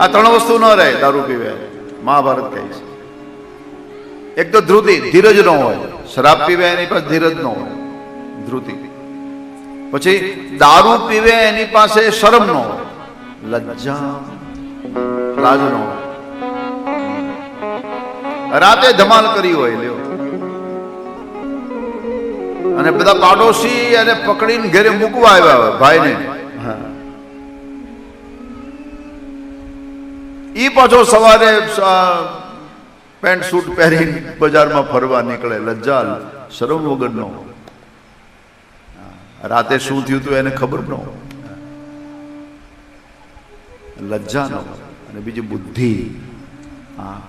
આ ત્રણ વસ્તુ ન રહે, દારૂ પીવે. મહાભારત કહે છે. એક તો ધ્રુતિ, ધીરજ ન હોય. શરાબ પીવે, એની પાસે ધીરજ ન હોય. ધ્રુતિ. પછી દારૂ પીવે, એની પાસે શરમ ન હોય. લજ્જા. લાજ ન હોય. રાતે ધમાલ કરી હોય, લ્યો. અને બધા પાડોશી એને પકડીને ઘરે મૂકવા આવ્યા ભાઈને. હા. ઈ પાછો સવારે પેન્ટ સૂટ પહેરીને બજારમાં ફરવા નીકળે લજ્જા શરમ વગરનો. રાતે શું થયું હતું એને ખબર ન હોય. લજ્જા ન હોય અને બીજી બુદ્ધિ. હા.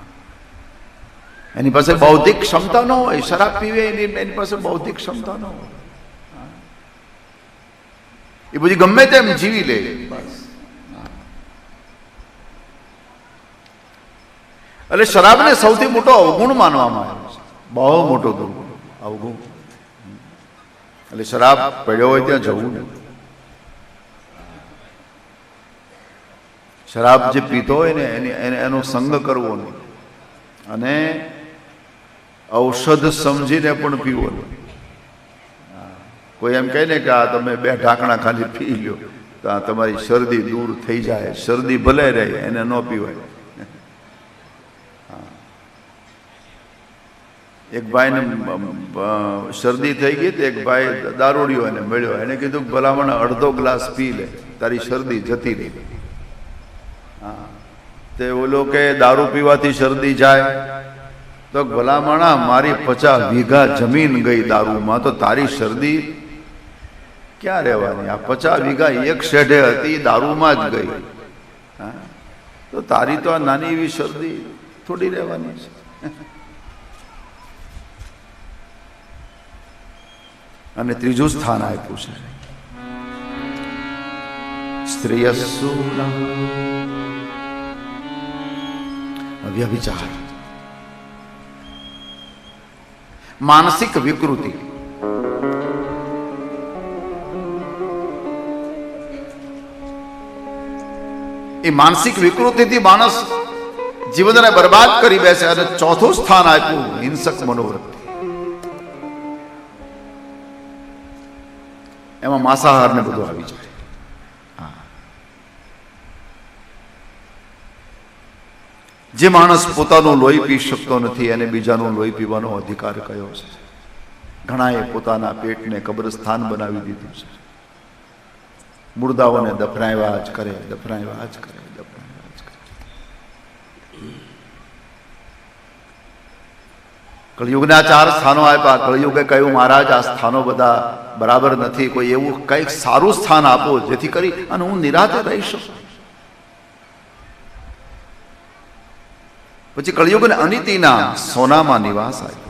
એની પાસે બૌદ્ધિક ક્ષમતા ન હોય, શરાબ પીવે એની એની પાસે બૌદ્ધિક ક્ષમતા ન હોય. એ બધી ગમે તેમ જીવી લે, બસ. એટલે શરાબને સૌથી મોટો અવગુણ માનવામાં આવે છે. બહુ મોટો દુર્ગુણ અવગુણ. એટલે શરાબ પડ્યો હોય ત્યાં જવું નહીં. શરાબ જે પીતો હોય ને એની એને સંગ કરવો નહીં. અને ઔષધ સમજીને પણ પીવો નહીં. કોઈ એમ કહે ને કે આ તમે બે ઢાંકણા ખાલી પી લ્યો. તો આ તમારી શરદી દૂર થઈ જાય. શરદી ભલે રહે, એને ન પીવાય. એક ભાઈને શરદી થઈ ગઈ તો એક ભાઈ દારૂડિયો એને મળ્યો. એને કીધું, ભલામણ, અડધો ગ્લાસ પી લે. તારી શરદી જતી રહી. હા. તે ઓલો કે દારૂ પીવાથી શરદી જાય. તો ભલામણા, મારી પચાસ વીઘા જમીન ગઈ દારૂમાં, તો તારી શરદી ક્યાં રહેવાની? આ પચાસ વીઘા એક શેઢે હતી, દારૂમાં જ ગઈ. હા. તો તારી તો આ નાની એવી શરદી થોડી રહેવાની છે. અને ત્રીજું સ્થાન આપ્યું છે. સ્ત્રીયસુ વ્યભિચાર માનસિક વિકૃતિ. એ માનસિક વિકૃતિથી માણસ જીવનને બરબાદ કરી બેસે અને ચોથું સ્થાન આપ્યું, હિંસક મનોવૃત્તિ. એમાં માંસાહાર ને બધું આવી જાય. જે માણસ પોતાનું લોહી પી શકતો નથી, એને બીજાનું લોહી પીવાનો અધિકાર કયો છે? ઘણાએ પોતાના પેટને કબ્રસ્થાન બનાવી દીધું છે. મુર્દાઓને દફનાવ્યા જ કરે, દફનાવ્યા જ કરે દફનાવ્યા જ કરે કળિયુગને ચાર સ્થાનો આપ્યા. કળયુગે કહ્યું, મહારાજ, આ સ્થાનો બધા બરાબર નથી. કોઈ એવું કંઈક સારું સ્થાન આપો જેથી કરી અને હું નિરાતે રહી શકું. પછી કળિયુગને અનિતિના સોનામાં નિવાસ આપ્યો.